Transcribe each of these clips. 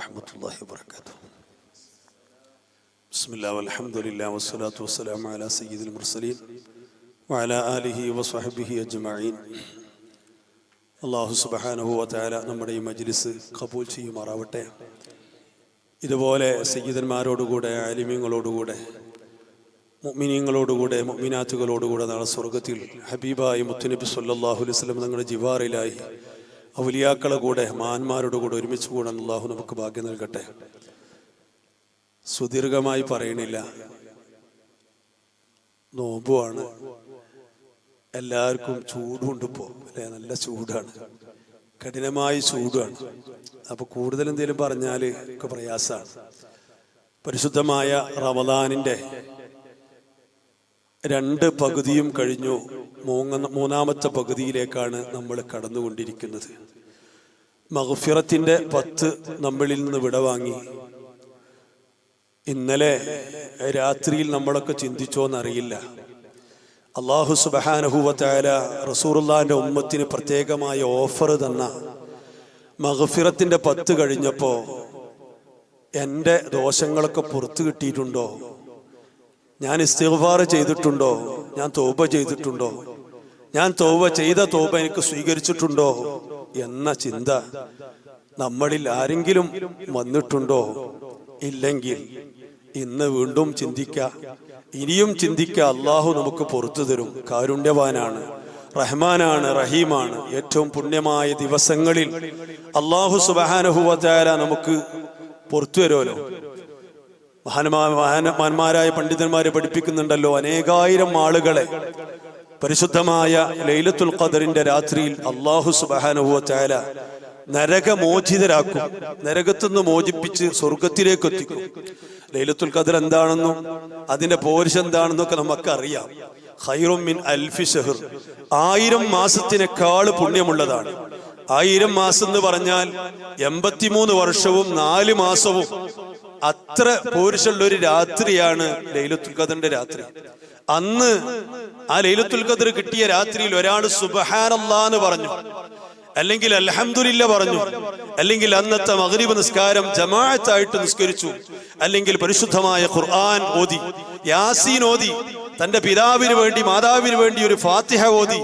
ورحمة الله وبركاته بسم الله والحمد لله والصلاة والسلام على سيد المرسلين وعلى آله وصحبه أجمعين അള്ളാഹു സുബഹാനഹു വതാല നമ്മുടെ ഈ മജ്ലിസ് കബൂൽ ചെയ്യുമാറാവട്ടെ ഇതുപോലെ സയ്യിദന്മാരോടുകൂടെ ആലിമ്യങ്ങളോടുകൂടെ മുഅ്മിനീങ്ങളോടുകൂടെ മുഅ്മിനാത്തുകളോടുകൂടെ നാളെ സ്വർഗത്തിൽ ഹബീബായി മുത്തുനബി സല്ലല്ലാഹു അലൈഹി വസല്ലം തങ്ങളുടെ ജിവാറിലായി ഔലിയാക്കളെ കൂടെ മാന്മാരുടെ കൂടെ ഒരുമിച്ച് കൂടാൻ അള്ളാഹു നമുക്ക് ഭാഗ്യം നൽകട്ടെ. സുദീർഘമായി പറയണില്ല. നോമ്പുമാണ് എല്ലാവർക്കും ചൂടുണ്ട് ഇപ്പോൾ അല്ലെ? നല്ല ചൂടാണ്. കഠിനമായ ചൂടാണ്. അപ്പൊ കൂടുതൽ എന്തെങ്കിലും പറഞ്ഞാൽ ഒക്കെ പ്രയാസമാണ് പരിശുദ്ധമായ റവദാനിന്റെ രണ്ട് പകുതിയും കഴിഞ്ഞു. മൂങ്ങ മൂന്നാമത്തെ പകുതിയിലേക്കാണ് നമ്മൾ കടന്നുകൊണ്ടിരിക്കുന്നത്. മഹഫിറത്തിന്റെ പത്ത് നമ്മളിൽ നിന്ന് വിടവാങ്ങി ഇന്നലെ രാത്രിയിൽ നമ്മളൊക്കെ ചിന്തിച്ചോന്നറിയില്ല. അള്ളാഹു സുബഹാനഹുവത്തായ റസൂറുല്ലാന്റെ ഉമ്മത്തിന് പ്രത്യേകമായ ഓഫർ തന്ന മഹഫിറത്തിന്റെ പത്ത് കഴിഞ്ഞപ്പോ എന്റെ ദോഷങ്ങളൊക്കെ പുറത്തു കിട്ടിയിട്ടുണ്ടോ? ഞാൻ ഇസ്തിഗ്ഫാർ ചെയ്തിട്ടുണ്ടോ? ഞാൻ തോപ ചെയ്തിട്ടുണ്ടോ? ഞാൻ തോവ ചെയ്ത തോവ എനിക്ക് സ്വീകരിച്ചിട്ടുണ്ടോ എന്ന ചിന്ത നമ്മളിൽ ആരെങ്കിലും വന്നിട്ടുണ്ടോ? ഇല്ലെങ്കിൽ ഇന്ന് വീണ്ടും ചിന്തിക്ക. ഇനിയും ചിന്തിക്ക. അള്ളാഹു നമുക്ക് പുറത്തു തരും. കാരുണ്യവാനാണ് റഹ്മാനാണ് റഹീമാണ്. ഏറ്റവും പുണ്യമായ ദിവസങ്ങളിൽ അള്ളാഹു സുബാനഹുവാല നമുക്ക് പുറത്തു വരുമല്ലോ മഹാന്മാരായ പണ്ഡിതന്മാരെ പഠിപ്പിക്കുന്നുണ്ടല്ലോ അനേകായിരം ആളുകളെ. പരിശുദ്ധമായ ലൈലത്തുൽ ഖദറിന്റെ രാത്രിയിൽ അള്ളാഹു സുബാനുഭവത്തായ നരകമോചിതരാക്കും. നരകത്തുനിന്ന് മോചിപ്പിച്ച് സ്വർഗത്തിലേക്ക് എത്തിക്കും. ലൈലത്തുൽ ഖദർ എന്താണെന്നും അതിന്റെ പോരിശ എന്താണെന്നൊക്കെ നമുക്കറിയാം. ഹൈറും മിൻ അൽഫി ഷെഹർ ആയിരം മാസത്തിനേക്കാൾ പുണ്യമുള്ളതാണ്. ആയിരം മാസം എന്ന് പറഞ്ഞാൽ എൺപത്തിമൂന്ന് വർഷവും നാല് മാസവും. അത്ര പോരുഷുള്ള ഒരു രാത്രിയാണ് ലൈലത്തുൽ ഖദറിന്റെ രാത്രി. അന്ന് ആ ലൈലത്തുൽ ഖദർ കിട്ടിയ രാത്രിയിൽ ഒരാൾ സുബഹാനല്ലാന്ന് പറഞ്ഞു. അല്ലെങ്കിൽ അൽഹംദുലില്ല പറഞ്ഞു. അല്ലെങ്കിൽ അന്നത്തെ മഗ്രിബ് നിസ്കാരം ജമാഅത്തായിട്ട് നിസ്കരിച്ചു. അല്ലെങ്കിൽ പരിശുദ്ധമായ ഖുർആൻ ഓതി. യാസീൻ ഓതി. തന്റെ പിതാവിന് വേണ്ടി മാതാവിന് വേണ്ടി ഒരു ഫാത്തിഹ ഓതി.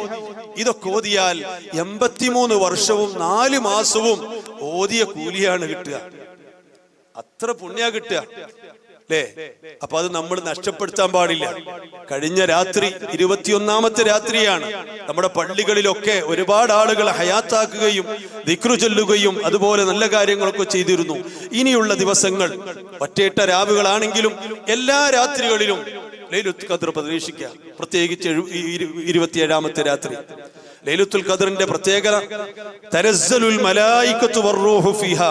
ഇതൊക്കെ ഓതിയാൽ എൺപത്തിമൂന്ന് വർഷവും നാല് മാസവും ഓതിയ കൂലിയാണ് കിട്ടുക. അത്ര പുണ്യ കിട്ടുക. അല്ലേ അപ്പൊ അത് നമ്മൾ നഷ്ടപ്പെടുത്താൻ പാടില്ല. കഴിഞ്ഞ രാത്രി ഇരുപത്തിയൊന്നാമത്തെ രാത്രിയാണ്. നമ്മുടെ പള്ളികളിലൊക്കെ ഒരുപാട് ആളുകൾ ഹയാത്താക്കുകയും ദിക്രു ചൊല്ലുകയും അതുപോലെ നല്ല കാര്യങ്ങളൊക്കെ ചെയ്തിരുന്നു. ഇനിയുള്ള ദിവസങ്ങൾ ഒറ്റയിട്ട രാവുകളാണെങ്കിലും എല്ലാ രാത്രികളിലും ലൈലുത്ത് ഖദർ പ്രതീക്ഷിക്കുക പ്രത്യേകിച്ച് ഇരുപത്തിയേഴാമത്തെ രാത്രി. ലൈലത്തുൽ ഖദറിന്റെ പ്രത്യേകത തരസ്സലുൽ മലായിക്കത്തു വർറൂഹു ഫീഹ.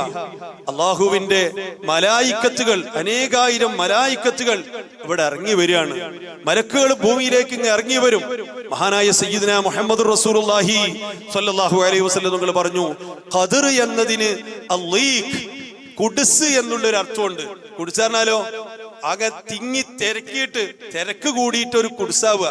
അള്ളാഹുവിന്റെ മലായിക്കത്തുകൾ അനേകായിരം മലായിക്കത്തുകൾ ഇവിടെ ഇറങ്ങി വരികയാണ്. മലക്കുകൾ ഭൂമിയിലേക്ക് ഇങ്ങ് ഇറങ്ങി വരും. മഹാനായ സയ്യിദിന മുഹമ്മദ് റസൂലുള്ളാഹി സ്വല്ലല്ലാഹു അലൈഹി വസല്ലം നിങ്ങൾ പറഞ്ഞു ഖദർ എന്നതിന് അല്ലീഖ് കുടിസ് എന്നുള്ള ഒരു അർത്ഥമുണ്ട് കുടിസ് പറഞ്ഞാലോ ആകെ തിങ്ങി തിരക്കിയിട്ട് തിരക്ക് കൂടിയിട്ട് ഒരു കുടിസാവുക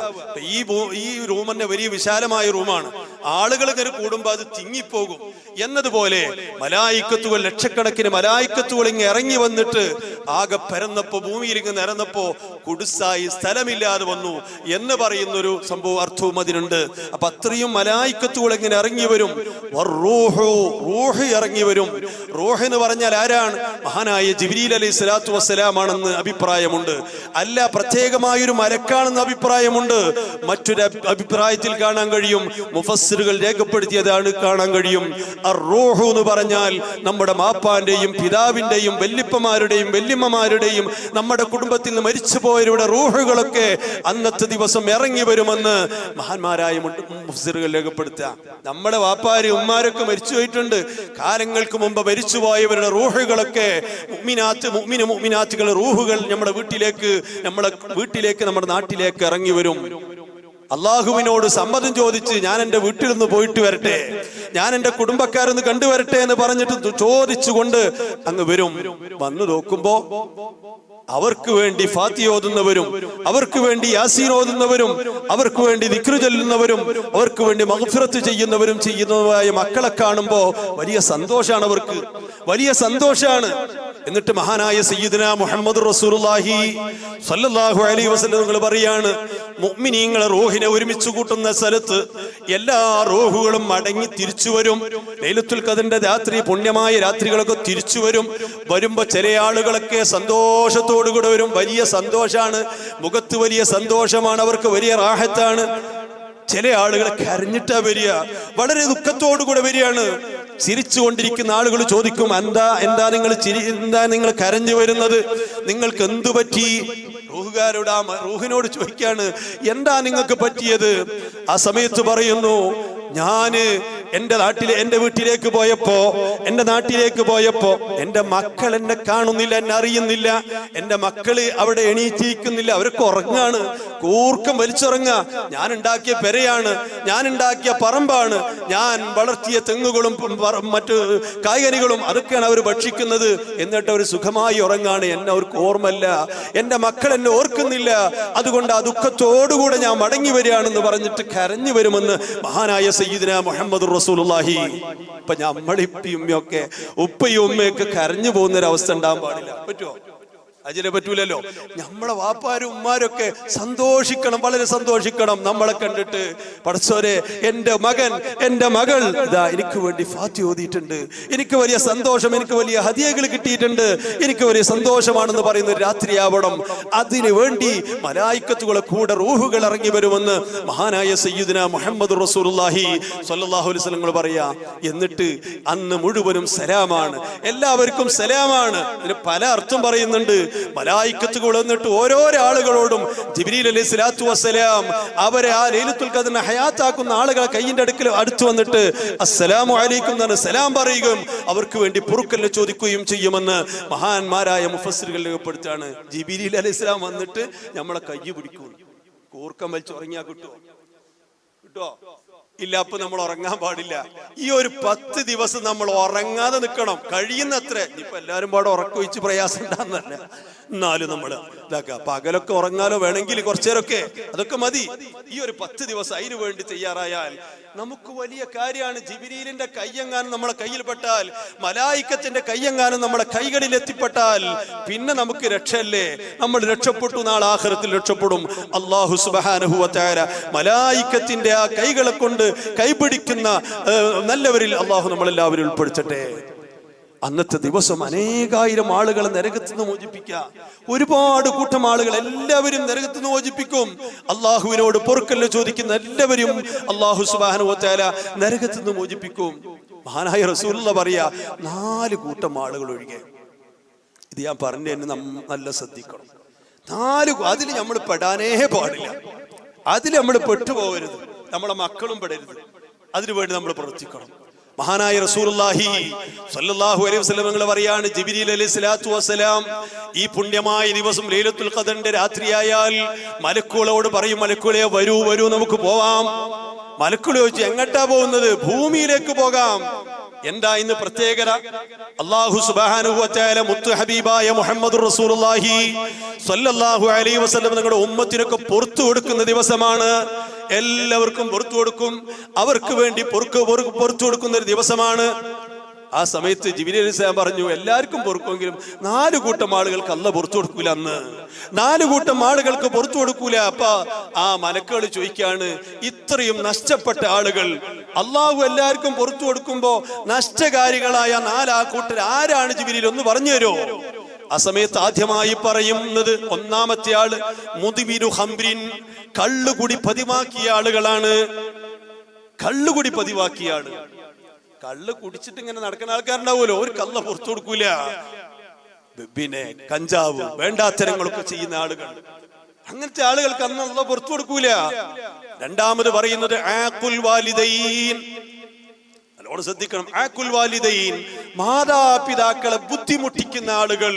ഈ ഈ റൂം തന്നെ വലിയ വിശാലമായ റൂമാണ് ആളുകൾ ഇങ്ങനെ കൂടുമ്പോ അത് തിങ്ങിപ്പോകും. എന്നതുപോലെ മലായിക്കത്തുകൾ ലക്ഷക്കണക്കിന് മലായിക്കത്തുകൾ ഇങ്ങ് ഇറങ്ങി വന്നിട്ട് ആകെ പരന്നപ്പോ ഭൂമിയിൽ ഇങ്ങ് നിരന്നപ്പോ കുടുസായി സ്ഥലമില്ലാതെ വന്നു എന്ന് പറയുന്ന ഒരു സംഭവം അർത്ഥവും അതിനുണ്ട്. അപ്പൊ അത്രയും മലായിക്കത്തുകൾ ഇങ്ങനെ ഇറങ്ങി വരും. റൂഹ് ഇറങ്ങി വരും. റൂഹ് എന്ന് പറഞ്ഞാൽ ആരാണ്? മഹാനായ ജിബ്രീൽ അലൈഹി സ്വലാത്തു വസ്സലാമാണെന്ന് അഭിപ്രായമുണ്ട്. അല്ല പ്രത്യേകമായൊരു മലക്കാണെന്ന് അഭിപ്രായമുണ്ട്. മറ്റൊരു അഭി- അഭിപ്രായത്തിൽ കാണാൻ കഴിയും. മുഫസ്സിറുകൾ രേഖപ്പെടുത്തിയതാണ് കാണാൻ കഴിയും. റൂഹു എന്ന് പറഞ്ഞാൽ നമ്മുടെ മാപ്പാന്റെയും പിതാവിന്റെയും വല്യപ്പമാരുടെയും വല്യമ്മമാരുടെയും നമ്മുടെ കുടുംബത്തിൽ നിന്ന് മരിച്ചുപോയവരുടെ റൂഹുകളൊക്കെ അന്നത്തെ ദിവസം ഇറങ്ങി വരുമെന്ന് മഹാന്മാരായ മുഫ്സിറുകൾ രേഖപ്പെടുത്തുക. നമ്മുടെ വാപ്പാര് ഉമ്മാരൊക്കെ മരിച്ചു പോയിട്ടുണ്ട്. കാലങ്ങൾക്ക് മുമ്പ് മരിച്ചുപോയവരുടെ റൂഹുകളൊക്കെ മുഅ്മിനാത്ത് മുഅ്മിന മുഅ്മിനാത്തുകളുടെ റൂഹുകൾ നമ്മുടെ വീട്ടിലേക്ക് നമ്മുടെ വീട്ടിലേക്ക് നമ്മുടെ നാട്ടിലേക്ക് ഇറങ്ങി വരും. അള്ളാഹുവിനോട് സമ്മതം ചോദിച്ച് ഞാൻ എന്റെ വീട്ടിൽ നിന്ന് പോയിട്ട് വരട്ടെ ഞാൻ എന്റെ കുടുംബക്കാരൊന്ന് കണ്ടുവരട്ടെ എന്ന് പറഞ്ഞിട്ട് ചോദിച്ചുകൊണ്ട് അങ്ങ് വരും. വന്നു നോക്കുമ്പോ അവർക്ക് വേണ്ടി ഫാത്തി ഓതുന്നവരും അവർക്ക് വേണ്ടി യാസീൻ ഓതുന്നവരും അവർക്ക് വേണ്ടി ദിക്രു ചൊല്ലുന്നവരും അവർക്ക് വേണ്ടി മഹഫിറത്ത് ചെയ്യുന്നവരും ചെയ്യുന്നതുമായ മക്കളെ കാണുമ്പോ വലിയ സന്തോഷമാണ് അവർക്ക്. വലിയ സന്തോഷാണ്. എന്നിട്ട് മഹാനായ സയ്യിദന മുഹമ്മദ് റസൂലുള്ളാഹി സല്ലല്ലാഹു അലൈഹി വസല്ലം പറയാണ് മുഅ്മിനീങ്ങളെ റൂഹിനെ ഒരുമിച്ച് കൂട്ടുന്ന സ്ഥലത്ത് എല്ലാ റൂഹുകളും മടങ്ങി തിരിച്ചു വരും. ലൈലത്തുൽ ഖദറിന്റെ രാത്രി പുണ്യമായ രാത്രികളൊക്കെ തിരിച്ചു വരും. വരുമ്പോ ചില ആളുകളൊക്കെ സന്തോഷത്തോടു കൂടെ വരും. വലിയ സന്തോഷാണ്. മുഖത്ത് വലിയ സന്തോഷമാണ്. അവർക്ക് വലിയ റാഹത്താണ്. ചില ആളുകളെ കരഞ്ഞിട്ടാ വരിക. വളരെ ദുഃഖത്തോടു കൂടെ വരികയാണ്. ചിരിച്ചുകൊണ്ടിരിക്കുന്ന ആളുകൾ ചോദിക്കും എന്താ എന്താ നിങ്ങൾ ചിരി എന്താ നിങ്ങൾ കരഞ്ഞു വരുന്നത്? നിങ്ങൾക്ക് എന്തു പറ്റി? റൂഹുകാരോട് ആ റൂഹിനോട് ചോദിക്കാണ് എന്താ നിങ്ങൾക്ക് പറ്റിയത്? ആ സമയത്ത് പറയുന്നു ഞാൻ എന്റെ നാട്ടിലെ എന്റെ വീട്ടിലേക്ക് പോയപ്പോ എന്റെ നാട്ടിലേക്ക് പോയപ്പോ എന്റെ മക്കൾ എന്നെ കാണുന്നില്ല എന്നെ അറിയുന്നില്ല. എന്റെ മക്കൾ അവിടെ എണീറ്റിരിക്കുന്നില്ല. അവരൊക്കെ ഉറങ്ങാണ്. കൂർക്കും വലിച്ചുറങ്ങ ഞാൻ ഉണ്ടാക്കിയ പെരയാണ്. ഞാൻ ഉണ്ടാക്കിയ പറമ്പാണ്. ഞാൻ വളർത്തിയ തെങ്ങുകളും മറ്റു കായ്കനികളും അതൊക്കെയാണ് അവർ ഭക്ഷിക്കുന്നത്. എന്നിട്ട് അവർ സുഖമായി ഉറങ്ങാണ്. എന്നെ അവർക്ക് ഓർമ്മല്ല എന്റെ മക്കൾ എന്നെ ഓർക്കുന്നില്ല. അതുകൊണ്ട് ആ ദുഃഖത്തോടുകൂടെ ഞാൻ മടങ്ങി വരികയാണെന്ന് പറഞ്ഞിട്ട് കരഞ്ഞു വരുമെന്ന് മഹാനായ സയ്യിദിന മുഹമ്മദ് റസൂലുള്ളാഹി. ഇപ്പൊ നമ്മളിപ്പിയും ഒക്കെ ഉപ്പയും ഉമ്മയൊക്കെ കരഞ്ഞു പോകുന്ന ഒരു അവസ്ഥ ഉണ്ടാകാൻ പാടില്ല. പറ്റുമോ അതിനെ പറ്റൂലല്ലോ. നമ്മളെ വാപ്പാരും ഉമ്മാരൊക്കെ സന്തോഷിക്കണം വളരെ സന്തോഷിക്കണം. നമ്മളെ കണ്ടിട്ട് പടച്ചോരെ എന്റെ മകൻ എന്റെ മകൾ ഇതാ എനിക്ക് വേണ്ടി ഫാത്തി ഓതിയിട്ടുണ്ട്. എനിക്ക് വലിയ സന്തോഷം എനിക്ക് വലിയ ഹതിയകൾ കിട്ടിയിട്ടുണ്ട്. എനിക്ക് വലിയ സന്തോഷമാണെന്ന് പറയുന്ന രാത്രിയാവണം. അതിനു വേണ്ടി മലായിക്കത്തുകളെ കൂടെ റൂഹുകൾ ഇറങ്ങി വരുമെന്ന് മഹാനായ സയ്യിദിന മുഹമ്മദ് റസൂലുള്ളാഹി സ്വല്ലല്ലാഹു അലൈഹി പറയാ. എന്നിട്ട് അന്ന് മുഴുവനും സലാമാണ്. എല്ലാവർക്കും സലാമാണ്. പല അർത്ഥം പറയുന്നുണ്ട്. മലായിക്കത്തുകൾ വന്നിട്ട് ഓരോരോ ആളുകളോടും ജിബ്രീൽ അലൈഹി സ്വലാത്തു വസ്സലാം അവരെ ആ ലൈലത്തുൽ ഖദറിനെ ഹയാത്താക്കുന്ന ആളുകൾ കയ്യിന്റെ അടുക്കൽ അടുത്ത് വന്നിട്ട് അസ്സലാമു അലൈക്കും എന്നാണ് സലാം പറയുകയും അവർക്ക് വേണ്ടി പൊറുക്കലിനെ ചോദിക്കുകയും ചെയ്യുമെന്ന് മഹാന്മാരായ മുഫസ്സിറുകൾ രേഖപ്പെടുത്താണ് ജിബിരിൽ അലൈഹി സ്വലാം വന്നിട്ട് നമ്മളെ കയ്യ് പിടിക്കും. കൂർക്കം വലിച്ചുറങ്ങിയാ കിട്ടുമോ കിട്ടോ ഇല്ല അപ്പൊ നമ്മൾ ഉറങ്ങാൻ പാടില്ല. ഈ ഒരു പത്ത് ദിവസം നമ്മൾ ഉറങ്ങാതെ നിൽക്കണം. കഴിയുന്നത്ര. ഇപ്പൊ എല്ലാവരും പാടെ ഉറക്കം വെച്ച് പ്രയാസം ഉണ്ടാകുന്നല്ല എന്നാലും നമ്മൾ ഇതാക്കുക പകലൊക്കെ ഉറങ്ങാലോ വേണമെങ്കിൽ കുറച്ചേരൊക്കെ അതൊക്കെ മതി. ഈ ഒരു പത്ത് ദിവസം അതിനു വേണ്ടി തയ്യാറായാൽ നമുക്ക് വലിയ കാര്യമാണ്. ജിബിരീലിന്റെ കയ്യെങ്ങാനും നമ്മളെ കയ്യിൽ പെട്ടാൽ മലായിക്കത്തിന്റെ കയ്യെങ്ങാനും നമ്മളെ കൈകളിൽ എത്തിപ്പെട്ടാൽ പിന്നെ നമുക്ക് രക്ഷയല്ലേ? നമ്മൾ രക്ഷപ്പെട്ടു നാളെ ആഖിറത്തിൽ രക്ഷപ്പെടും. അള്ളാഹു സുബ്ഹാനഹു വതആല മലായിക്കത്തിന്റെ ആ കൈകളെ കൊണ്ട് കൈപിടിക്കുന്ന നല്ലവരിൽ അള്ളാഹു നമ്മളെല്ലാവരും ഉൾപ്പെടുത്തട്ടെ. അന്നത്തെ ദിവസം അനേകായിരം ആളുകളെ നരകത്ത് നിന്ന് മോചിപ്പിക്കുക. ഒരുപാട് കൂട്ടം ആളുകൾ എല്ലാവരും നരകത്ത് നിന്ന് മോചിപ്പിക്കും. അള്ളാഹുവിനോട് പൊറുക്കല്ല ചോദിക്കുന്ന എല്ലാവരും അള്ളാഹു സുബാനുവത്താല നരകത്ത് നിന്ന് മോചിപ്പിക്കും. മഹാനായ റസൂലുള്ള പറയാ നാല് കൂട്ടം ആളുകൾ ഒഴികെ. ഇത് ഞാൻ പറഞ്ഞു തന്നെ നല്ല ശ്രദ്ധിക്കണം. നാല് അതിൽ നമ്മൾ പെടാനേ പാടില്ല. അതിൽ നമ്മൾ പെട്ടുപോകരുത്. നമ്മളെ മക്കളും പെടരുത്. അതിനുവേണ്ടി നമ്മൾ പ്രവർത്തിക്കണം. മഹാനായ റസൂലുള്ളാഹി സ്വല്ലല്ലാഹു അലൈഹി വസല്ലം പറയാണ് ജിബ്രീൽ അലൈഹി സ്വലാത്തു വസ്സലാം ഈ പുണ്യമായ ദിവസം ലൈലത്തുൽ ഖദറിന്റെ രാത്രിയായാൽ മലക്കുകളോട് പറയും മലക്കുകളെ വരൂ വരൂ നമുക്ക് പോവാം. മലക്കുകൾ ചോദിച്ചു എങ്ങട്ടാ പോകുന്നത്? ഭൂമിയിലേക്ക് പോകാം. എന്താ ഇന്ന് പ്രത്യേകത? അള്ളാഹു സുബ്ഹാനഹു വതആല മുത്തു ഹബീബായ മുഹമ്മദ് റസൂലുള്ളാഹി സ്വല്ലല്ലാഹു അലൈഹി വസല്ലം നിങ്ങളുടെ ഉമ്മത്തിനൊക്കെ പുറത്തു കൊടുക്കുന്ന ദിവസമാണ്. എല്ലാവർക്കും പുറത്തു കൊടുക്കും. അവർക്ക് വേണ്ടി പൊറുക്ക് പുറത്തു കൊടുക്കുന്ന ഒരു ദിവസമാണ്. ആ സമയത്ത് ജിബിലി അലൈഹി പറഞ്ഞു എല്ലാവർക്കും പൊറുക്കുമെങ്കിലും നാല് കൂട്ടം ആളുകൾക്ക് അല്ല പുറത്തു കൊടുക്കൂല അന്ന്. നാല് കൂട്ടം ആളുകൾക്ക് പുറത്തു കൊടുക്കൂല. അപ്പ ആ മലക്കുകൾ ചോദിക്കാണ് ഇത്രയും നഷ്ടപ്പെട്ട ആളുകൾ അള്ളാഹു എല്ലാവർക്കും പുറത്തു കൊടുക്കുമ്പോ നഷ്ടകാരികളായ നാലാ കൂട്ടർ ആരാണ് ജിബിലിൽ ഒന്ന് പറഞ്ഞു തരുമോ? ആ സമയത്ത് ആദ്യമായി പറയുന്നത് ഒന്നാമത്തെ ആൾ മുതിവിരു ഹംബ്രിൻ കള്ളുകുടി പതിവാക്കിയ ആളുകളാണ്. കള്ളുകുടി പതിവാക്കിയ ആൾ. കള്ള് കുടിച്ചിട്ട് ഇങ്ങനെ നടക്കുന്ന ആൾക്കാരുണ്ടാവുമല്ലോ. ഒരു കള്ള പുറത്തു കൊടുക്കൂല. പിന്നെ കഞ്ചാവ് വേണ്ടാത്തരങ്ങളൊക്കെ ചെയ്യുന്ന ആളുകൾ. അങ്ങനത്തെ ആളുകൾക്ക് അന്ന് പുറത്തു കൊടുക്കൂല. രണ്ടാമത് പറയുന്നത് ആക്കുൽ വാലിദൈൻ. നല്ലോണം ശ്രദ്ധിക്കണം. ആക്കുൽ വാലിദൈൻ മാതാപിതാക്കളെ ബുദ്ധിമുട്ടിക്കുന്ന ആളുകൾ.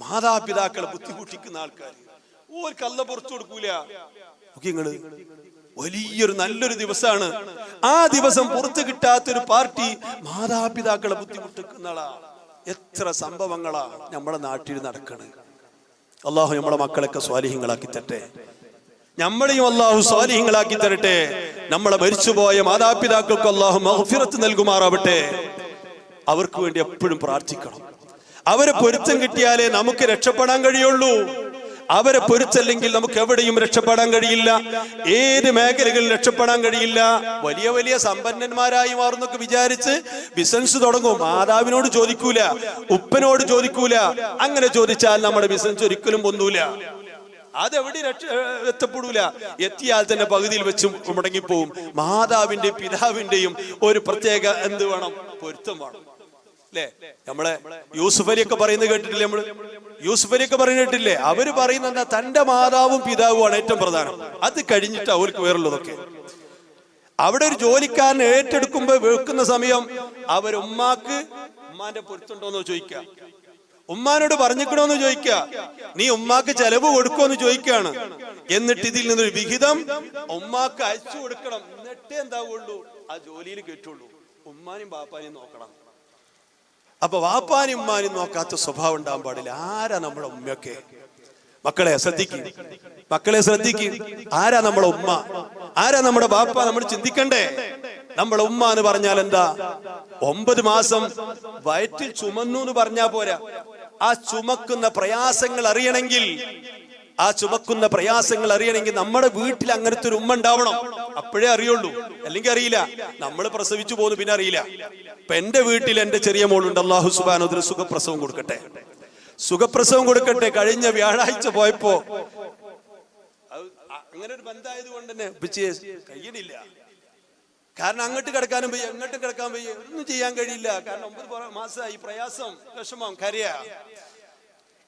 മാതാപിതാക്കളെ ബുദ്ധിമുട്ടിക്കുന്ന ആൾക്കാർ ഓർക്ക് അല്ല പുറത്തു കൊടുക്കൂല. നിങ്ങൾ വലിയൊരു നല്ലൊരു ദിവസമാണ് ആ ദിവസം പുറത്തു കിട്ടാത്തൊരു പാർട്ടി മാതാപിതാക്കളെ ബുദ്ധിമുട്ടിക്കുന്നളാ എത്ര സംഭവങ്ങളാ നമ്മുടെ നാട്ടിൽ നടക്കണ്. അള്ളാഹു നമ്മുടെ മക്കളൊക്കെ സ്വാലിഹ്യങ്ങളാക്കി തരട്ടെ. നമ്മളെയും അള്ളാഹു സ്വാലിഹ്യങ്ങളാക്കി തരട്ടെ. നമ്മളെ മരിച്ചുപോയ മാതാപിതാക്കൾക്ക് അള്ളാഹു മഹഫിറത്ത് നൽകുമാറാവട്ടെ. അവർക്ക് വേണ്ടി എപ്പോഴും പ്രാർത്ഥിക്കണം. അവരെ പൊരുത്തം കിട്ടിയാലേ നമുക്ക് രക്ഷപ്പെടാൻ കഴിയുള്ളൂ. അവരെ പൊരുത്തല്ലെങ്കിൽ നമുക്ക് എവിടെയും രക്ഷപ്പെടാൻ കഴിയില്ല. ഏത് മേഖലകളിൽ രക്ഷപ്പെടാൻ കഴിയില്ല. വലിയ വലിയ സമ്പന്നന്മാരായി മാറുന്നൊക്കെ വിചാരിച്ച് ബിസിനസ് തുടങ്ങും. മാതാവിനോട് ചോദിക്കൂല ഉപ്പനോട് ചോദിക്കൂല. അങ്ങനെ ചോദിച്ചാൽ നമ്മുടെ ബിസിനസ് ഒരിക്കലും പൊന്നൂല. അതെവിടെ രക്ഷ എത്തപ്പെടൂല. എത്തിയാൽ തന്നെ പകുതിയിൽ വെച്ച് മുടങ്ങിപ്പോവും. മാതാവിന്റെയും പിതാവിന്റെയും ഒരു പ്രത്യേക എന്ത് വേണം? പൊരുത്തം വേണം. അല്ലേ? നമ്മളെ യൂസുഫ് ഒക്കെ പറയുന്നത് കേട്ടിട്ടില്ലേ നമ്മൾ? യൂസുഫ് അലിയൊക്കെ പറയുന്നത് കേട്ടില്ലേ അവർ പറയുന്നത് എന്താ? തന്റെ മാതാവും പിതാവുമാണ് ഏറ്റവും പ്രധാനം. അത് കഴിഞ്ഞിട്ട് അവർക്ക് വേറുള്ളതൊക്കെ. അവിടെ ഒരു ജോലിക്കാരൻ ഏറ്റെടുക്കുമ്പോ വെക്കുന്ന സമയം അവരുമ്മാക്ക് ഉമ്മാന്റെ പൊരുത്തുണ്ടോന്ന് ചോദിക്കുക ഉമ്മാനോട് പറഞ്ഞിക്കണോന്ന് ചോദിക്കുക. നീ ഉമ്മാക്ക് ചെലവ് കൊടുക്കുമെന്ന് ചോദിക്കാണ് എന്നിട്ട് ഇതിൽ നിന്നൊരു വിഹിതം ഉമ്മാക്ക് അയച്ചു കൊടുക്കണം. എന്നിട്ടേ എന്താവുള്ളൂ? ആ ജോലിയിൽ കേട്ടുള്ളൂ ഉമ്മാനും ബാപ്പാനും നോക്കണം. അപ്പൊ വാപ്പാനും ഉമ്മാനും നോക്കാത്ത സ്വഭാവം ഉണ്ടാകാൻ പാടില്ല. ആരാ നമ്മുടെ ഉമ്മയൊക്കെ? മക്കളെ ശ്രദ്ധിക്കും. മക്കളെ ശ്രദ്ധിക്കും. ആരാ നമ്മുടെ ഉമ്മ? ആരാ നമ്മുടെ ബാപ്പ? നമ്മൾ ചിന്തിക്കണ്ടേ. നമ്മളെ ഉമ്മ എന്ന് പറഞ്ഞാൽ എന്താ? ഒമ്പത് മാസം വയറ്റിൽ ചുമന്നു എന്ന് പറഞ്ഞാ പോരാ. ആ ചുമക്കുന്ന പ്രയാസങ്ങൾ അറിയണമെങ്കിൽ ആ ചുമക്കുന്ന പ്രയാസങ്ങൾ അറിയണമെങ്കിൽ നമ്മുടെ വീട്ടിൽ അങ്ങനത്തെ ഒരു ഉമ്മ ഉണ്ടാവണം. അപ്പോഴേ അറിയുള്ളൂ. അല്ലെങ്കിൽ അറിയില്ല. നമ്മൾ പ്രസവിച്ചു പോകുന്നു പിന്നെ അറിയില്ല. ഇപ്പൊ എന്റെ വീട്ടിൽ എന്റെ ചെറിയ മോളുണ്ട്. അള്ളാഹു സുബാനോദർ സുഖപ്രസവം കൊടുക്കട്ടെ. സുഖപ്രസവം കൊടുക്കട്ടെ. കഴിഞ്ഞ വ്യാഴാഴ്ച പോയപ്പോ അങ്ങനെ ഒരു ബന്ധമായത് കൊണ്ട് തന്നെ കഴിയണില്ല കാരണം അങ്ങോട്ട് കിടക്കാനും വയ്യ അങ്ങോട്ട് കിടക്കാൻ വയ്യ. ഒന്നും ചെയ്യാൻ കഴിയില്ല. കാരണം ഒമ്പത് മാസമായി പ്രയാസം വിഷമം കരയ.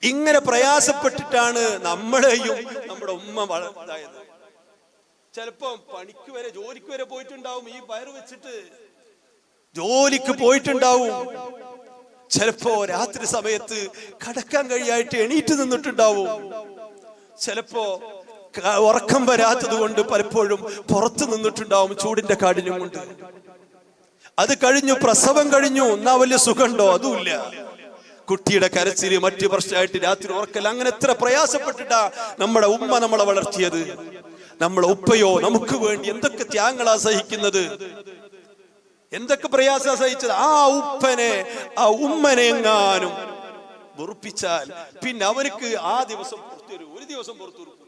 ഇങ്ങനെ പ്രയാസപ്പെട്ടിട്ടാണ് നമ്മളെയും നമ്മുടെ ഉമ്മ വളർത്തായത് ചിലപ്പോ പണിക്ക് വരെ ജോലിക്ക് വരെ പോയിട്ടുണ്ടാവും ഈ വയറ് വെച്ചിട്ട്. ജോലിക്ക് പോയിട്ടുണ്ടാവും. ചിലപ്പോ രാത്രി സമയത്ത് കടക്കാൻ കഴിയായിട്ട് എണീറ്റ് നിന്നിട്ടുണ്ടാവും. ചിലപ്പോ ഉറക്കം വരാത്തത് കൊണ്ട് പലപ്പോഴും പുറത്തു നിന്നിട്ടുണ്ടാവും ചൂടിന്റെ കാഠിന്യം കൊണ്ട്. അത് കഴിഞ്ഞു പ്രസവം കഴിഞ്ഞു എന്നാ വലിയ സുഖമുണ്ടോ? അതുമില്ല. കുട്ടിയുടെ കരച്ചിൽ മറ്റു പ്രശ്നമായിട്ട് രാത്രി ഉറക്കൽ അങ്ങനെ എത്ര പ്രയാസപ്പെട്ടിട്ടാ നമ്മുടെ ഉമ്മ നമ്മളെ വളർത്തിയത്? നമ്മളെ ഉപ്പയോ നമുക്ക് വേണ്ടി എന്തൊക്കെ ത്യാഗങ്ങളാ സഹിക്കുന്നത്? എന്തൊക്കെ പ്രയാസ സഹിച്ചത്? ആ ഉപ്പനെ ആ ഉമ്മനെ എങ്ങാനും വെറുപ്പിച്ചാൽ പിന്നെ അവർക്ക് ആ ദിവസം പുറത്തു ഒരു ദിവസം പുറത്തു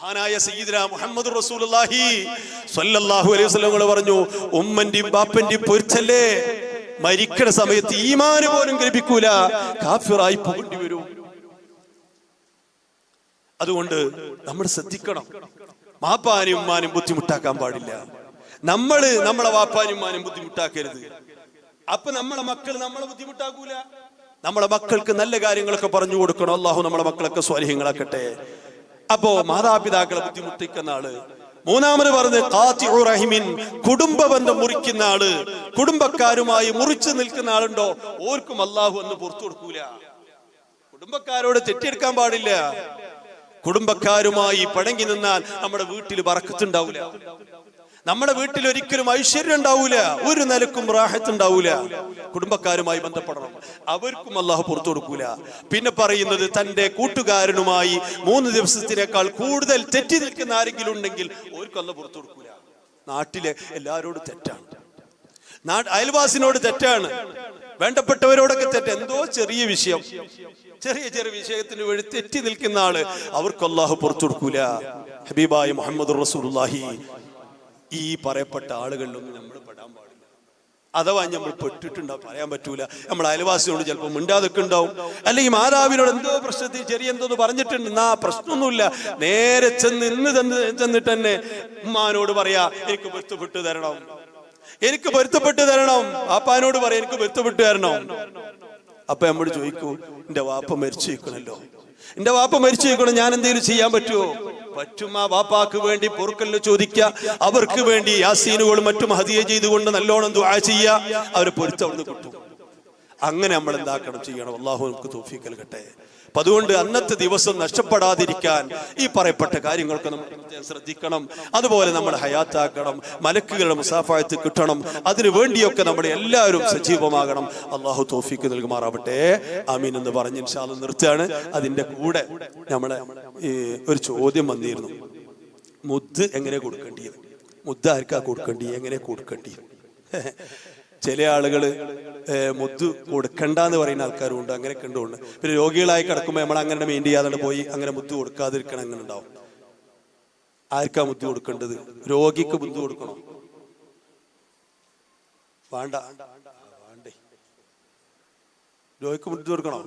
മഹാനായ സയ്യിദ്ന മുഹമ്മദ് റസൂലുള്ളാഹി സ്വല്ലല്ലാഹു അലൈഹി വസല്ലം പറഞ്ഞു ഉമ്മന്റെയും ബാപ്പന്റെയും പൊരിച്ചല്ലേ? മരിക്കണ സമയത്ത് ഈമാന് പോലും ലഭിക്കൂല കാഫിറായി പോകേണ്ടി വരും. അതുകൊണ്ട് നമ്മൾ ശ്രദ്ധിക്കണം. മാപ്പാനും ഉമ്മാനും ബുദ്ധിമുട്ടാക്കാൻ പാടില്ല. നമ്മൾ നമ്മളെ വാപ്പാനും ഉമ്മാനും ബുദ്ധിമുട്ടാക്കരുത്. അപ്പൊ നമ്മളെ മക്കൾ നമ്മളെ ബുദ്ധിമുട്ടാക്കൂല. നമ്മളെ മക്കൾക്ക് നല്ല കാര്യങ്ങളൊക്കെ പറഞ്ഞു കൊടുക്കണം. അള്ളാഹു നമ്മളെ മക്കളൊക്കെ സ്വാലിഹ്യങ്ങളാക്കട്ടെ. അപ്പോ മാതാപിതാക്കളെ ബുദ്ധിമുട്ടിക്കുന്ന ആൾ. മൂന്നാമത് പറഞ്ഞ് കാത്തി റഹിമിൻ കുടുംബ ബന്ധം മുറിക്കുന്ന ആൾ. കുടുംബക്കാരുമായി മുറിച്ചു നിൽക്കുന്ന ആളുണ്ടോ? ഓർക്കും അള്ളാഹു എന്ന് പുറത്തു കൊടുക്കൂല. കുടുംബക്കാരോട് തെറ്റിയെടുക്കാൻ പാടില്ല. കുടുംബക്കാരുമായി പടങ്ങി നിന്നാൽ നമ്മുടെ വീട്ടിൽ പറക്കത്തുണ്ടാവൂല നമ്മുടെ വീട്ടിൽ ഒരിക്കലും ഐശ്വര്യം ഉണ്ടാവൂല ഒരു നിലക്കും റാഹത്ത് ഉണ്ടാവൂല. കുടുംബക്കാരുമായി ബന്ധപ്പെടണം. അവർക്കും അള്ളാഹു പുറത്തു കൊടുക്കൂല. പിന്നെ പറയുന്നത് തന്റെ കൂട്ടുകാരനുമായി മൂന്ന് ദിവസത്തിനേക്കാൾ കൂടുതൽ തെറ്റി നിൽക്കുന്ന ആരെങ്കിലും ഉണ്ടെങ്കിൽ അല്ല പുറത്തു കൊടുക്കൂല. നാട്ടിലെ എല്ലാവരോടും തെറ്റാണ്. അയൽവാസിനോട് തെറ്റാണ്. വേണ്ടപ്പെട്ടവരോടൊക്കെ തെറ്റ്. എന്തോ ചെറിയ വിഷയം. ചെറിയ ചെറിയ വിഷയത്തിന് വേണ്ടി തെറ്റി നിൽക്കുന്ന ആൾ അവർക്ക് അള്ളാഹു പുറത്തു കൊടുക്കൂല. ഹബീബായ മുഹമ്മദ് റസൂലുള്ളാഹി. ഈ പറയപ്പെട്ട ആളുകളിലൊന്നും നമ്മൾ പെടാൻ പാടില്ല. അഥവാ നമ്മൾ പെട്ടിട്ടുണ്ടാവും പറയാൻ പറ്റൂല. നമ്മൾ അയൽവാസിയോട് ചിലപ്പോൾ മിണ്ടാതൊക്കെ ഉണ്ടാവും. അല്ലെങ്കിൽ മാതാവിനോട് എന്തോ പ്രശ്നത്തിൽ ചെറിയ എന്തോന്ന് പറഞ്ഞിട്ടുണ്ട്. എന്നാ പ്രശ്നമൊന്നുമില്ല. നേരെ ചെന്ന് ഇന്ന് ചെന്ന് ചെന്നിട്ട് തന്നെ ഉമ്മാനോട് പറയാ എനിക്ക് പൊരുത്തപ്പെട്ട് തരണം. എനിക്ക് പൊരുത്തപ്പെട്ട് തരണം. വാപ്പാനോട് പറയാ എനിക്ക് പൊരുത്തപ്പെട്ട് തരണം. അപ്പൊ നമ്മൾ ചോദിക്കൂ എന്റെ വാപ്പ മരിച്ചു നിൽക്കണല്ലോ എന്റെ വാപ്പ മരിച്ചു നിൽക്കണം ഞാൻ എന്തെങ്കിലും ചെയ്യാൻ പറ്റുമോ? പറ്റും ആ വാപ്പാക്ക് വേണ്ടി പൊറുക്കലിന് ചോദിക്കുക അവർക്ക് വേണ്ടി യാസീനുകളും മറ്റും ഹതിയ ചെയ്തുകൊണ്ട് നല്ലോണം ദുആ ചെയ്യുക അവരെ പൊരുത്തവിടുന്ന് കിട്ടും. അങ്ങനെ നമ്മൾ എന്താക്കണം ചെയ്യണം? അള്ളാഹു നമുക്ക് തോഫീക്ക് നൽകട്ടെ. അപ്പൊ അതുകൊണ്ട് അന്നത്തെ ദിവസം നഷ്ടപ്പെടാതിരിക്കാൻ ഈ പറയപ്പെട്ട കാര്യങ്ങളൊക്കെ നമ്മൾ ശ്രദ്ധിക്കണം. അതുപോലെ നമ്മൾ ഹയാത്താക്കണം. മലക്കുകളുടെ മുസാഫായത്ത് കിട്ടണം. അതിനു വേണ്ടിയൊക്കെ നമ്മൾ എല്ലാവരും സജീവമാകണം. അള്ളാഹു തോഫിക്ക് നൽകുമാറാവട്ടെ. അമീൻ എന്ന് പറഞ്ഞ് ഇൻഷാൽ നിർത്തുകയാണ്. അതിന്റെ കൂടെ നമ്മളെ ഒരു ചോദ്യം വന്നിരുന്നു. മുദ്ദ് എങ്ങനെ കൊടുക്കേണ്ടിയത് മുദ്ദ ആർക്കാ കൊടുക്കേണ്ടി? എങ്ങനെ കൊടുക്കേണ്ടി? ചില ആളുകൾ കൊടുക്കണ്ട എന്ന് പറയുന്ന ആൾക്കാരും ഉണ്ട് അങ്ങനെ കണ്ടുകൊണ്ട് പിന്നെ രോഗികളായി കിടക്കുമ്പോൾ നമ്മൾ അങ്ങനെ മെയിൻ ചെയ്യാതെ പോയി അങ്ങനെ മുദ്ദ് കൊടുക്കാതിരിക്കണം അങ്ങനെ ഉണ്ടാവും. ആർക്കാ മുദ്ദ് കൊടുക്കേണ്ടത്? രോഗിക്ക് മുദ്ദ് കൊടുക്കണം? വേണ്ട. വേണ്ടേ. രോഗിക്ക് മുദ്ദ് കൊടുക്കണോ?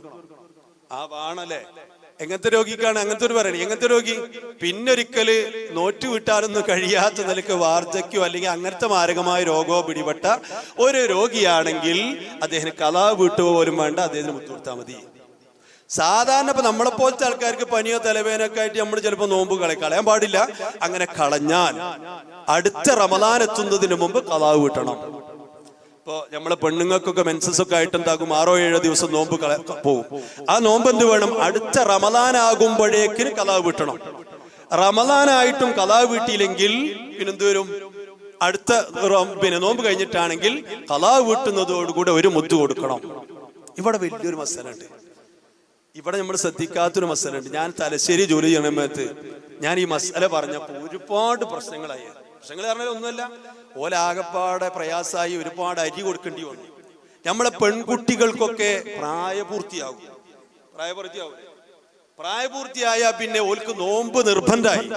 ആ വേണല്ലേ? എങ്ങനത്തെ രോഗിക്കാണ് അങ്ങനത്തെ ഒരു പറയണേ? എങ്ങനത്തെ രോഗി? പിന്നൊരിക്കൽ നോറ്റ് വിട്ടാനൊന്നും കഴിയാത്ത നിലയ്ക്ക് വാർദ്ധക്യോ അല്ലെങ്കിൽ അങ്ങനത്തെ മാരകമായ രോഗമോ പിടിപെട്ട ഒരു രോഗിയാണെങ്കിൽ അദ്ദേഹത്തിന് കലാ വീട്ടുക പോലും വേണ്ട അദ്ദേഹത്തിന് മുത്തുകൊടുത്താൽ മതി. സാധാരണ ഇപ്പൊ നമ്മളെപ്പോലത്തെ ആൾക്കാർക്ക് പനിയോ തലവേനൊക്കെ ആയിട്ട് നമ്മൾ ചിലപ്പോൾ നോമ്പ് കളയും കളയാൻ പാടില്ല. അങ്ങനെ കളഞ്ഞാൽ അടുത്ത റമദാൻ എത്തുന്നതിന് മുമ്പ് കലാവ് വീട്ടണം. ഇപ്പൊ നമ്മളെ പെണ്ണുങ്ങൾക്കൊക്കെ മെൻസസ് ഒക്കെ ആയിട്ട് എന്താകും? ആറോ ഏഴോ ദിവസം നോമ്പ് പോകും ആ നോമ്പ് എന്ത് വേണം? അടുത്ത റമദാൻ ആകുമ്പോഴേക്കിന് കലാവ് വീട്ടണം. റമദാനായിട്ടും കലാവ് വീട്ടിയില്ലെങ്കിൽ പിന്നെന്ത് വരും? അടുത്ത പിന്നെ നോമ്പ് കഴിഞ്ഞിട്ടാണെങ്കിൽ കലാവ് വീട്ടുന്നതോടുകൂടെ ഒരു മുത്ത് കൊടുക്കണം. ഇവിടെ വലിയൊരു മസലുണ്ട് ഇവിടെ നമ്മൾ ശ്രദ്ധിക്കാത്തൊരു മസലുണ്ട് ഞാൻ തലശ്ശേരി ജോലി ചെയ്യണമത്ത് ഞാൻ ഈ മസാല പറഞ്ഞപ്പോൾ ഒരുപാട് പ്രശ്നങ്ങളായി. പ്രശ്നങ്ങൾ പറഞ്ഞാൽ ഒന്നുമല്ല. ഓലാകപ്പാടെ പ്രയാസമായി ഒരുപാട് അരി കൊടുക്കേണ്ടി വന്നു. നമ്മളെ പെൺകുട്ടികൾക്കൊക്കെ പ്രായപൂർത്തിയാകും പ്രായപൂർത്തിയാവും. പ്രായപൂർത്തിയായ പിന്നെ ഓൽക്ക് നോമ്പ് നിർബന്ധമായി.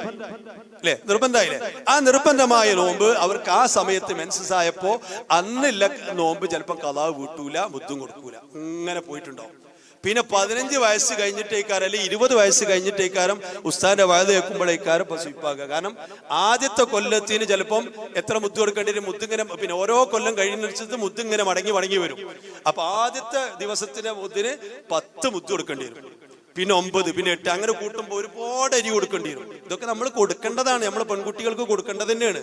അല്ലെ? നിർബന്ധമായില്ലേ? ആ നിർബന്ധമായ നോമ്പ് അവർക്ക് ആ സമയത്ത് മെൻസസ് ആയപ്പോ അന്നില്ല നോമ്പ് ചിലപ്പോൾ കഥാവ് വീട്ടൂല മുദ്ദും കൊടുക്കൂല. ഇങ്ങനെ പോയിട്ടുണ്ടാവും. പിന്നെ പതിനഞ്ച് വയസ്സ് കഴിഞ്ഞിട്ട് കഴിഞ്ഞിട്ടേക്കാരം അല്ലെങ്കിൽ ഇരുപത് വയസ്സ് കഴിഞ്ഞിട്ട് കഴിഞ്ഞിട്ടേക്കാരം ഉസ്താന്റെ വയത് കേൾക്കുമ്പോഴേക്കാരം പശുപ്പാക്കുക കാരണം ആദ്യത്തെ കൊല്ലത്തിന് ചിലപ്പം എത്ര മുത്ത് കൊടുക്കേണ്ടി വരും? മുത്തിങ്ങനെ പിന്നെ ഓരോ കൊല്ലം കഴിയുന്നതിനനുസരിച്ച് മുത്തിങ്ങനെ മടങ്ങി മടങ്ങി വരും. അപ്പൊ ആദ്യത്തെ ദിവസത്തിന്റെ മുത്തിന് പത്ത് മുത്ത് കൊടുക്കേണ്ടി വരും. പിന്നെ ഒമ്പത് പിന്നെ എട്ട് അങ്ങനെ കൂട്ടുമ്പോൾ ഒരുപാട് അരി കൊടുക്കേണ്ടി വരും. ഇതൊക്കെ നമ്മൾ കൊടുക്കേണ്ടതാണ്. നമ്മൾ പെൺകുട്ടികൾക്ക് കൊടുക്കേണ്ടത് തന്നെയാണ്.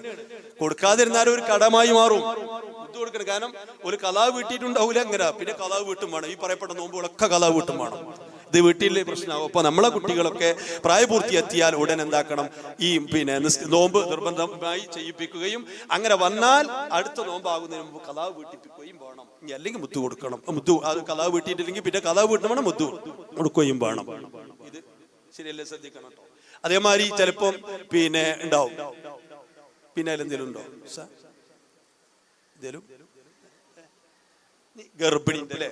കൊടുക്കാതിരുന്നാലും ഒരു കടമായി മാറും. ഇത് കൊടുക്കണം. കാരണം ഒരു കലാവ് വീട്ടിയിട്ടുണ്ടാവില്ല അങ്ങനെ പിന്നെ കലാവ് വീട്ടും വേണം. ഈ പറയപ്പെട്ട നോമ്പുകളൊക്കെ കലാവ് വീട്ടും വേണം. ഇത് വീട്ടിലെ പ്രശ്നമാകും അപ്പൊ നമ്മളെ കുട്ടികളൊക്കെ പ്രായപൂർത്തി എത്തിയാൽ ഉടൻ എന്താക്കണം? ഈ പിന്നെ നോമ്പ് നിർബന്ധമായി ചെയ്യിപ്പിക്കുകയും അങ്ങനെ വന്നാൽ അടുത്ത നോമ്പാകുന്നതിന് മുമ്പ് കലാവ് വീട്ടിപ്പിക്കുകയും വേണം. ഇനി അല്ലെങ്കിൽ മുത്തു കൊടുക്കണം. മുത്തു അത് കലാവ് വീട്ടിയിട്ടില്ലെങ്കിൽ പിന്നെ കലാവ് വീട്ടണം വേണം മുത്തു കൊടുക്കുകയും വേണം. ഇത് ശരിയല്ലേ ശ്രദ്ധിക്കണം അതേമാതിരി ചിലപ്പം പിന്നെ ഉണ്ടാവും. പിന്നെ അതിലെന്തെങ്കിലും ഉണ്ടോ? എന്തേലും? ഗർഭിണിന്റെ അല്ലേ?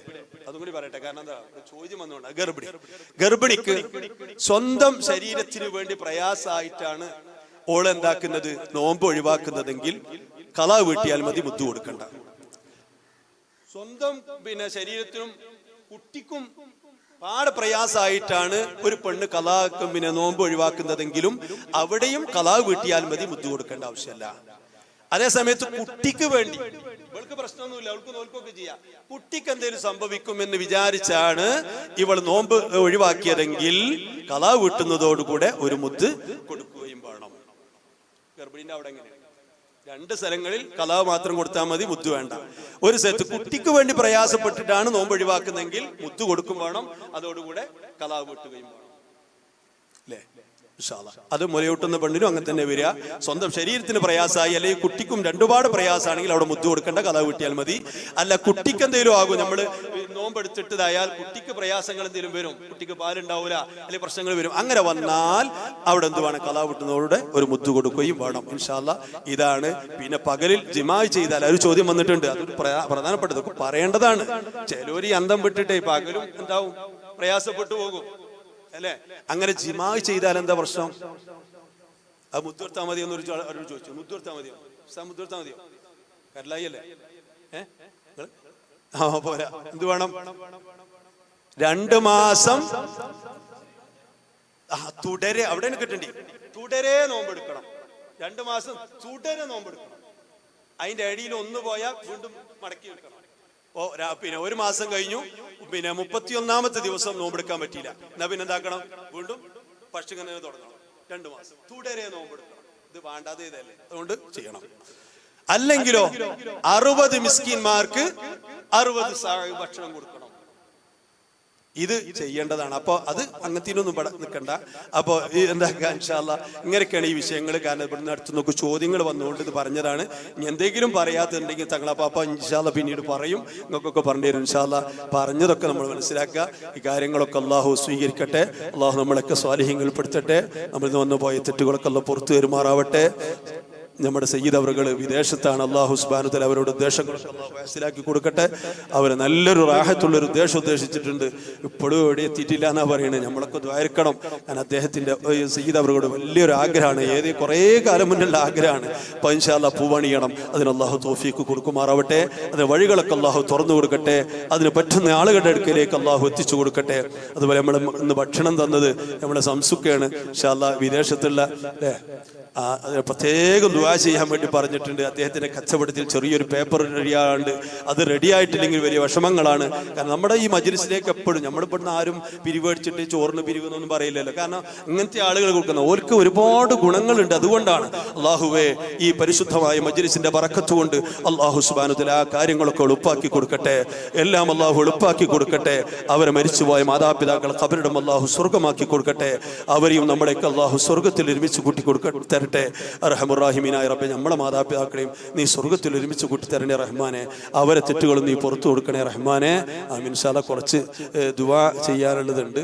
അതും കൂടി പറയട്ടെ. കാരണം എന്താ? ചോദ്യം വന്നുകൊണ്ട് ഗർഭിണി. ഗർഭിണിക്ക് സ്വന്തം ശരീരത്തിന് വേണ്ടി പ്രയാസമായിട്ടാണ് ഓൾ എന്താക്കുന്നത്? നോമ്പ് ഒഴിവാക്കുന്നതെങ്കിൽ കള വീട്ടിയാൽ മതി ബുദ്ധി കൊടുക്കണ്ട. സ്വന്തം പിന്നെ ശരീരത്തിനും കുട്ടിക്കും പാടെ പ്രയാസമായിട്ടാണ് ഒരു പെണ്ണ് കലാക്കും പിന്നെ നോമ്പ് ഒഴിവാക്കുന്നതെങ്കിലും അവിടെയും കലാ വീട്ടിയാൽ മതി ബുദ്ധി കൊടുക്കേണ്ട ആവശ്യമല്ല. അതേസമയത്ത് കുട്ടിക്ക് വേണ്ടി ഇവൾക്ക് പ്രശ്നമൊന്നുമില്ല അവൾക്ക് നോൽക്കൊക്കെ ചെയ്യാം. കുട്ടിക്ക് എന്തെങ്കിലും സംഭവിക്കുമെന്ന് വിചാരിച്ചാണ് ഇവൾ നോമ്പ് ഒഴിവാക്കിയതെങ്കിൽ കലാ വീട്ടുന്നതോടുകൂടെ ഒരു മുത്ത് കൊടുക്കുകയും വേണം. ഗർഭിണിന്റെ അവിടെ എങ്ങനെയാണ് രണ്ട് സ്ഥലങ്ങളിൽ കലാവ് മാത്രം കൊടുത്താൽ മതി മുത്ത് വേണ്ട. ഒരു സ്ഥലത്ത് കുട്ടിക്ക് വേണ്ടി പ്രയാസപ്പെട്ടിട്ടാണ് നോമ്പ് ഒഴിവാക്കുന്നതെങ്കിൽ മുത്ത് കൊടുക്കും വേണം അതോടുകൂടെ കലാവ് വീട്ടുകയും വേണം. അത് മുലയൂട്ടുന്ന പെണ്ണിനും അങ്ങനെ തന്നെ വരിക. സ്വന്തം ശരീരത്തിന് പ്രയാസമായി അല്ലെങ്കിൽ കുട്ടിക്കും രണ്ടുപാട് പ്രയാസമാണെങ്കിൽ അവിടെ മുത്തു കൊടുക്കേണ്ട കഥ കിട്ടിയാൽ മതി. അല്ല കുട്ടിക്ക് എന്തെങ്കിലും ആകും. നമ്മൾ നോമ്പെടുത്തിട്ടതായാൽ കുട്ടിക്ക് പ്രയാസങ്ങൾ എന്തെങ്കിലും വരും. കുട്ടിക്ക് പാലുണ്ടാവില്ല അല്ലെങ്കിൽ പ്രശ്നങ്ങൾ വരും. അങ്ങനെ വന്നാൽ അവിടെ എന്തുവാണ്? കഥ കിട്ടുന്നവരുടെ ഒരു മുത്തു കൊടുക്കുകയും വേണം ഇൻഷാല്ല ഇതാണ്. പിന്നെ പകലിൽ ജിമായി ചെയ്താൽ ഒരു ചോദ്യം വന്നിട്ടുണ്ട്. അതൊരു പ്രധാനപ്പെട്ടതൊക്കെ പറയേണ്ടതാണ്. ചിലവർ ഈ അന്തം വിട്ടിട്ടേ പകലും എന്താവും? പ്രയാസപ്പെട്ടു പോകും. അല്ലേ? അങ്ങനെ ജിമാ ചെയ്താൽ എന്താ പ്രശ്നം? അത് മുദ്ദുർത്താ മതി എന്നൊരു ചോദിച്ചു. മുദ്ദുർത്താ മതിയോ? മുദ്ദുർത്താ മതിയോ? കരലായി അല്ലേ? ആ പോരാ. എന്ത് വേണം? രണ്ട് മാസം തുടരെ. അവിടെ കിട്ടണ്ടി. തുടരെ നോമ്പെടുക്കണം രണ്ട് മാസം തുടരെ നോമ്പെടുക്കണം അതിന്റെ അടിയിൽ ഒന്ന് പോയാൽ വീണ്ടും മടക്കി വെക്കണം. ഓ പിന്നെ ഒരു മാസം കഴിഞ്ഞു. പിന്നെ മുപ്പത്തിയൊന്നാമത്തെ ദിവസം നോമ്പെടുക്കാൻ പറ്റിയില്ല. എന്നാ പിന്നെ എന്താക്കണം? വീണ്ടും പക്ഷിങ്ങനെ തുടങ്ങണം. രണ്ടു മാസം. തുടരെ നോമ്പെടുക്കണം ഇത് വേണ്ടാതെ ഇതല്ലേ? അതുകൊണ്ട് ചെയ്യണം. അല്ലെങ്കിലോ അറുപത് മിസ്കിന്മാർക്ക് അറുപത് ഭക്ഷണം കൊടുക്കണം. ഇത് ചെയ്യേണ്ടതാണ്. അപ്പോൾ അത് അങ്ങനത്തിനൊന്നും ഇവിടെ നിൽക്കണ്ട. അപ്പോൾ എന്താ ഇൻഷാല്ല ഇങ്ങനെയൊക്കെയാണ് ഈ വിഷയങ്ങൾ. കാരണം ഇവിടുന്ന് അടുത്ത് നോക്കും ചോദ്യങ്ങൾ വന്നുകൊണ്ട് ഇത് പറഞ്ഞതാണ്. എന്തെങ്കിലും പറയാത്തുണ്ടെങ്കിൽ തങ്ങളെ അപ്പോൾ ഇൻഷാല്ല പിന്നീട് പറയും. നിങ്ങൾക്കൊക്കെ പറഞ്ഞു തരും ഇൻഷാല്ല പറഞ്ഞതൊക്കെ നമ്മൾ മനസ്സിലാക്കുക. ഈ കാര്യങ്ങളൊക്കെ അള്ളാഹു സ്വീകരിക്കട്ടെ. അള്ളാഹു നമ്മളൊക്കെ സ്വാലിഹ്യങ്ങൾ പെടുത്തട്ടെ നമ്മൾ ഇന്ന് വന്നു പോയ തെറ്റുകളൊക്കെ പുറത്തു വരുമാറാവട്ടെ. നമ്മുടെ സയ്യിദ് അവറുകൾ വിദേശത്താണ്. അള്ളാഹു സുബാനുത്തൽ അവരുടെ ഉദ്ദേശങ്ങൾ മനസ്സിലാക്കി കൊടുക്കട്ടെ. അവർ നല്ലൊരു റാഹത്തുള്ളൊരു ഉദ്ദേശം ഉദ്ദേശിച്ചിട്ടുണ്ട്. ഇപ്പോഴും എവിടെ എത്തിയിട്ടില്ല എന്നാ പറയുന്നത് നമ്മളൊക്കെ ദ്വാരിക്കണം ഞാൻ അദ്ദേഹത്തിന്റെ സയ്യിദ് അവരോട് വലിയൊരു ആഗ്രഹമാണ്. ഏത് കുറേ കാലം മുന്നുള്ള ആഗ്രഹമാണ്. അപ്പൊ പൂവണിയണം. അതിന് അള്ളാഹു തോഫീക്ക് കൊടുക്കുമാറാവട്ടെ. അതിന് വഴികളൊക്കെ അള്ളാഹു തുറന്നു കൊടുക്കട്ടെ. അതിന് പറ്റുന്ന ആളുകളുടെ അടുക്കലേക്ക് അള്ളാഹു എത്തിച്ചു കൊടുക്കട്ടെ. അതുപോലെ നമ്മൾ ഇന്ന് ഭക്ഷണം തന്നത് നമ്മുടെ സംസുക്കയാണ് ഇൻഷാല്ല വിദേശത്തുള്ള അല്ലേ? ദ്വാര പ്രത്യേകം ദുവാ ചെയ്യാൻ വേണ്ടി പറഞ്ഞിട്ടുണ്ട്. അദ്ദേഹത്തിന്റെ കച്ചവടത്തിൽ ചെറിയൊരു പേപ്പർ റെഡിയാണ്ട് അത് റെഡി ആയിട്ടില്ലെങ്കിൽ വലിയ വിഷമങ്ങളാണ്. കാരണം നമ്മുടെ ഈ മജ്ലിസിലേക്ക് എപ്പോഴും നമ്മളിപ്പെടുന്ന ആരും പിരിവടിച്ചിട്ട് ചോറിന് പിരിവെന്നൊന്നും പറയില്ലല്ലോ. കാരണം ഇങ്ങനത്തെ ആളുകൾ കൊടുക്കുന്ന ഓർക്ക് ഒരുപാട് ഗുണങ്ങളുണ്ട് അതുകൊണ്ടാണ്. അള്ളാഹുവെ ഈ പരിശുദ്ധമായ മജ്ലിസിന്റെ പറക്കത്തുകൊണ്ട് അള്ളാഹു സുബാനുത്തിൽ ആ കാര്യങ്ങളൊക്കെ എളുപ്പാക്കി കൊടുക്കട്ടെ. എല്ലാം അള്ളാഹു എളുപ്പാക്കി കൊടുക്കട്ടെ. അവരെ മരിച്ചുപോയ മാതാപിതാക്കൾ അവരുടെ അള്ളാഹു സ്വർഗമാക്കി കൊടുക്കട്ടെ. അവരെയും നമ്മുടെയൊക്കെ അള്ളാഹു സ്വർഗത്തിൽ ഒരുമിച്ച് കൂട്ടി കൊടുക്ക തരട്ടെ റഹമുറാഹിമീനായ റബ്ബെ നമ്മളെ മാതാപിതാക്കളെയും നീ സ്വർഗത്തിൽ ഒരുമിച്ച് കൂട്ടി തരണേ റഹ്മാനെ അവരെ തെറ്റുകളും നീ പുറത്തു കൊടുക്കണേ റഹ്മാനെ ആമിൻഷാല കുറച്ച് ഏ, ദുവാ ചെയ്യാനുള്ളതുണ്ട്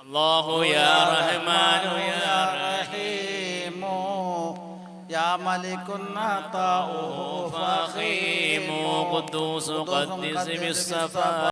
الله يا رحمن يا رحيم يا ملك عطاؤه فخيم قدوس قدس بالصفا